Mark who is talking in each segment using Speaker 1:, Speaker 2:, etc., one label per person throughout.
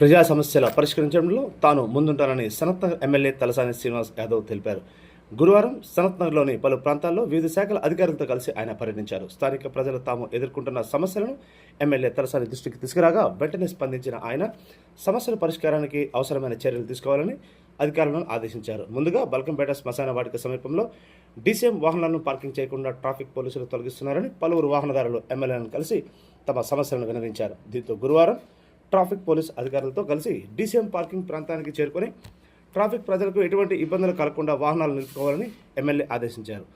Speaker 1: ప్రజా సమస్యల పరిష్కరించడంలో తాను ముందుంటానని సనత్ ఎమ్మెల్యే తలసాని శ్రీనివాస్ యాదవ్ తెలిపారు. గురువారం సనత్ నగర్లోని పలు ప్రాంతాల్లో వివిధ శాఖల అధికారులతో కలిసి ఆయన పర్యటించారు. స్థానిక ప్రజలు తాము ఎదుర్కొంటున్న సమస్యలను ఎమ్మెల్యే తలసాని దృష్టికి తీసుకురాగా వెంటనే స్పందించిన ఆయన సమస్యల పరిష్కారానికి అవసరమైన చర్యలు తీసుకోవాలని అధికారులను ఆదేశించారు. ముందుగా బల్కంపేట శ్మశాన వాటిక సమీపంలో డీసీఎం వాహనాలను పార్కింగ్ చేయకుండా ట్రాఫిక్ పోలీసులు తొలగిస్తున్నారని పలువురు వాహనదారులు ఎమ్మెల్యేలను కలిసి తమ సమస్యలను వినవించారు దీంతో గురువారం ట్రాఫిక్ పోలీస్ అధికారులతో కలిసి డీసీఎం పార్కింగ్ ప్రాంతానికి చేరుకొని ట్రాఫిక్ ప్రజలకు ఎటువంటి ఇబ్బందులు కలగకుండా వాహనాలు నిలుపుకోవాలని ఎమ్మెల్యే ఆదేశించారు.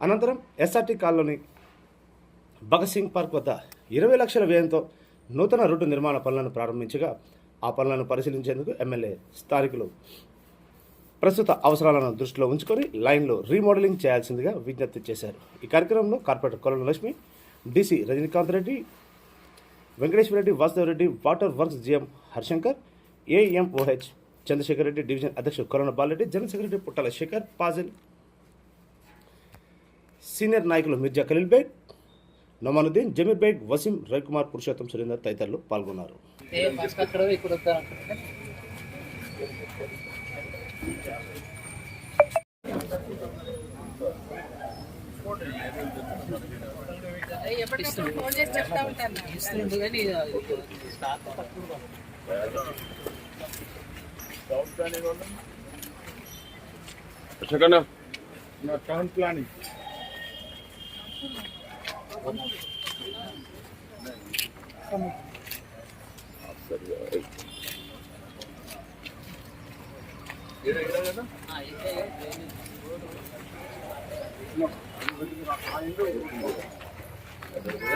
Speaker 1: అనంతరం SRT colony Bhagat Singh park వద్ద ఇరవై లక్షల వ్యయంతో నూతన రోడ్డు నిర్మాణ పనులను ప్రారంభించగా ఆ పనులను పరిశీలించేందుకు ఎమ్మెల్యే స్థానికులు ప్రస్తుత అవసరాలను దృష్టిలో ఉంచుకొని లైన్లో రీమోడలింగ్ చేయాల్సిందిగా విజ్ఞప్తి చేశారు. ఈ కార్యక్రమంలో corporator Kolam Lakshmi DC Rajinikanth Reddy Venkateswara Reddy Vasudevareddy water works GM Harshankar AMOH Chandrasekhar Reddy division అధ్యక్షుడు corona Balareddy general secretary Puttala Sekhar Fazil senior నాయకులు మిర్జా ఖలీల్ బేగ్ నమానుద్దీన్ జమీర్ బేగ్ వసీం రవికుమార్ పురుషోత్తం సురేందర్ తదితరులు పాల్గొన్నారు.
Speaker 2: ఏ ఫస్ట్ అక్కడ ఇక్కడ వద్దా అనుకుంటే
Speaker 3: ఫోన్ చేసి చెప్తా ఉంటాను
Speaker 2: ఇస్తుండు కానీ స్టాక్ తక్కువ
Speaker 4: సెకండ్
Speaker 5: టౌన్ ప్లానింగ్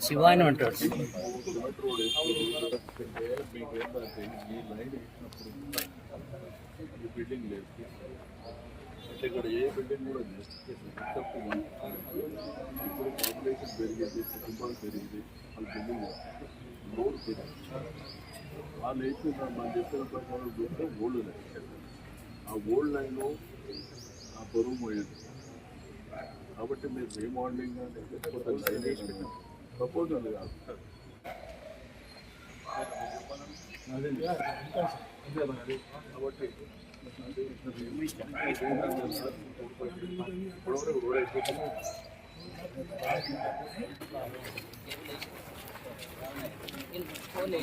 Speaker 2: ఈ శివ అని అంటాడు.
Speaker 4: బిల్డింగ్ లేదు అంటే ఇక్కడ ఏ బిల్డింగ్ కూడా లేదు ఇప్పుడు పాపులేషన్ పెరిగింది కుటుంబాలు పెరిగింది వాళ్ళ బిల్డింగ్ రోడ్ పెరిగింది వాళ్ళు అయితే మనం చెప్పిన ప్రకారం చూస్తే ఓల్డ్ లైన్ ఆ ఓల్డ్ లైన్లో ఆ బరువు పోయింది కాబట్టి మీరు రీమోడలింగ్ అంటే లేకపోతే లైన్ వేసి ప్రపోజల్ కాదు. కాబట్టి ఇప్పటివరకు రోడ్ అయిపోతుంది
Speaker 2: ఫోన్